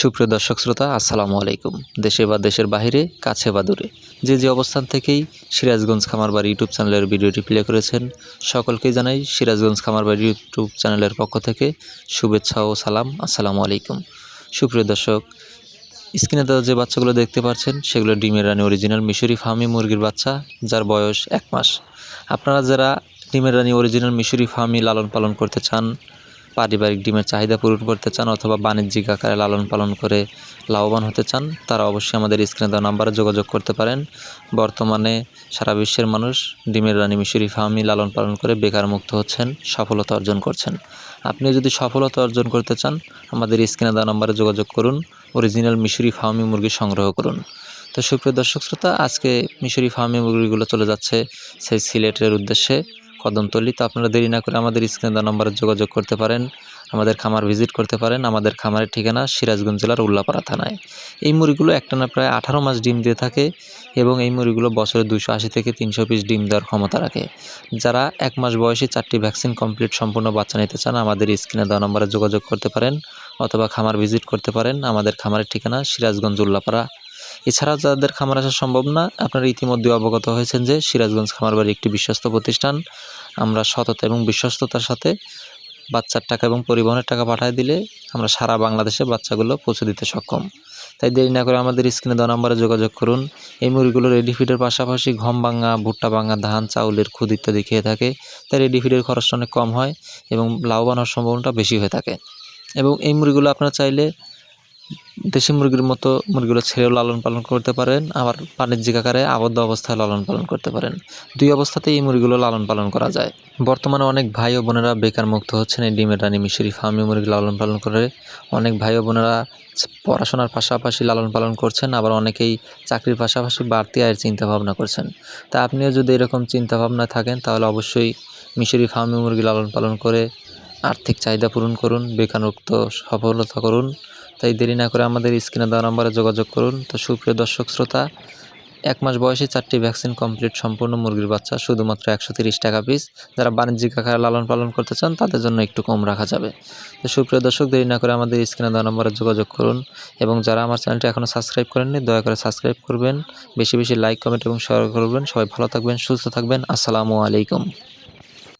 সুপ্রিয় দর্শক শ্রোতা, আসসালামু আলাইকুম। দেশে বা দেশের বাইরে কাছে বা দূরে, যে যে অবস্থান থেকেই সিরাজগঞ্জ খামারবাড়ি ইউটিউব চ্যানেলের ভিডিওটি প্লে করেছেন, সকলকে জানাই সিরাজগঞ্জ খামারবাড়ি ইউটিউব চ্যানেলের পক্ষ থেকে শুভেচ্ছা ও সালাম। আসসালামু আলাইকুম। সুপ্রিয় দর্শক, স্ক্রিনে দেওয়া যে বাচ্চাগুলো দেখতে পাচ্ছেন, সেগুলো ডিমের রানী অরিজিনাল মিশরি ফার্মি মুরগির বাচ্চা, যার বয়স এক মাস। আপনারা যারা ডিমের রানী অরিজিনাল মিশরি ফার্মি লালন পালন করতে চান পারিবারিক ডিমের চাহিদা পূরণ করতে চান অথবা বাণিজ্যিক আকারে লালন পালন করে লাভবান হতে চান, তারা অবশ্যই আমাদের স্ক্রিনে দেওয়া নাম্বারে যোগাযোগ করতে পারেন। বর্তমানে সারা বিশ্বের মানুষ ডিমের রানী মিশরি ফার্মি লালন পালন করে বেকার মুক্ত হচ্ছেন, সফলতা অর্জন করছেন। আপনি যদি সফলতা অর্জন করতে চান, আমাদের স্ক্রিনে দেওয়া নাম্বারে যোগাযোগ করুন, অরিজিনাল মিশরি ফার্মি মুরগি সংগ্রহ করুন। তো সুপ্রিয় দর্শক শ্রোতা, আজকে মিশরি ফার্মি মুরগিগুলো চলে যাচ্ছে সেই সিলেটের উদ্দেশ্যে। কদমতলি তো আপনারা দেরি না করে আমাদের স্ক্রিনে দেওয়া নম্বরে যোগাযোগ করতে পারেন, আমাদের খামার ভিজিট করতে পারেন, আমাদের খামারের ঠিকানা সিরাজগঞ্জ জেলার উল্লাপাড়া থানায়। এই মুরগিগুলো একটানা প্রায় আঠারো মাস ডিম দিয়ে থাকে এবং এই মুরগিগুলো বছরে দুশো আশি থেকে তিনশো পিস ডিম দেওয়ার ক্ষমতা রাখে। যারা এক মাস বয়সী চারটি ভ্যাকসিন কমপ্লিট সম্পূর্ণ বাচ্চা নিতে চান, আমাদের স্ক্রিনে দেওয়া নম্বরে যোগাযোগ করতে পারেন অথবা খামার ভিজিট করতে পারেন, আমাদের খামারের ঠিকানা সিরাজগঞ্জ উল্লাপাড়া এছাড়া যাদের খামার আসা সম্ভব না, আপনারা ইতিমধ্যে অবগত হয়েছেন যে সিরাজগঞ্জ খামারবাড়ি একটি বিশ্বস্ত প্রতিষ্ঠান। আমরা সততা এবং বিশ্বস্ততার সাথে বাচ্চার টাকা এবং পরিবহনের টাকা পাঠিয়ে দিলে আমরা সারা বাংলাদেশে বাচ্চাগুলো পৌঁছে দিতে সক্ষম। তাই দেরি না করে আমাদের স্ক্রিনে দেওয়া নম্বরে যোগাযোগ করুন। এই মুরগিগুলো রেডি ফিডের পাশাপাশি গম ভাঙা, ভুট্টা ভাঙা, ধান, চাউলের খুদ ইত্যাদি খেয়ে থাকে। তাই রেডি ফিডের খরচটা অনেক কম হয় এবং লাভবান হওয়ার সম্ভাবনাটা বেশি হয়ে থাকে। এবং এই মুরগিগুলো আপনারা চাইলে দেশি মুরগির মতো মুরগিগুলো ছেড়েও লালন পালন করতে পারেন, আবার বাণিজ্যিক আকারে আবদ্ধ অবস্থায় লালন পালন করতে পারেন। দুই অবস্থাতেই এই মুরগিগুলো লালন পালন করা যায়। বর্তমানে অনেক ভাই ও বোনেরা বেকার মুক্ত হচ্ছেন এই ডিমের রানী মিশরি ফার্মি মুরগি লালন পালন করে। অনেক ভাই ও বোনেরা পড়াশোনার পাশাপাশি লালন পালন করছেন, আবার অনেকেই চাকরির পাশাপাশি বাড়তি আয়ের চিন্তা ভাবনা করছেন। তা আপনিও যদি এরকম চিন্তা ভাবনা থাকেন, তাহলে অবশ্যই মিশরি ফার্মি মুরগি লালন পালন করে আর্থিক চাহিদা পূরণ করুন বেকারমুক্ত সফলতা করুন। তাই দেরি না করে আমাদের স্ক্রিনে দেওয়া নম্বরে যোগাযোগ করুন। তো সুপ্রিয় দর্শক শ্রোতা, এক মাস বয়সে চারটি ভ্যাকসিন কমপ্লিট সম্পূর্ণ মুরগির বাচ্চা, শুধুমাত্র একশো তিরিশ টাকা পিস। যারা বাণিজ্যিক আকারে লালন পালন করতে চান, তাদের জন্য একটু কম রাখা যাবে। তো সুপ্রিয় দর্শক, দেরি না করে আমাদের স্ক্রিনে দেওয়া নম্বরে যোগাযোগ করুন এবং যারা আমার চ্যানেলটি এখনও সাবস্ক্রাইব করেননি, দয়া করে সাবস্ক্রাইব করবেন। বেশি বেশি লাইক, কমেন্ট এবং শেয়ার করবেন। সবাই ভালো থাকবেন, সুস্থ থাকবেন। আসসালামু আলাইকুম।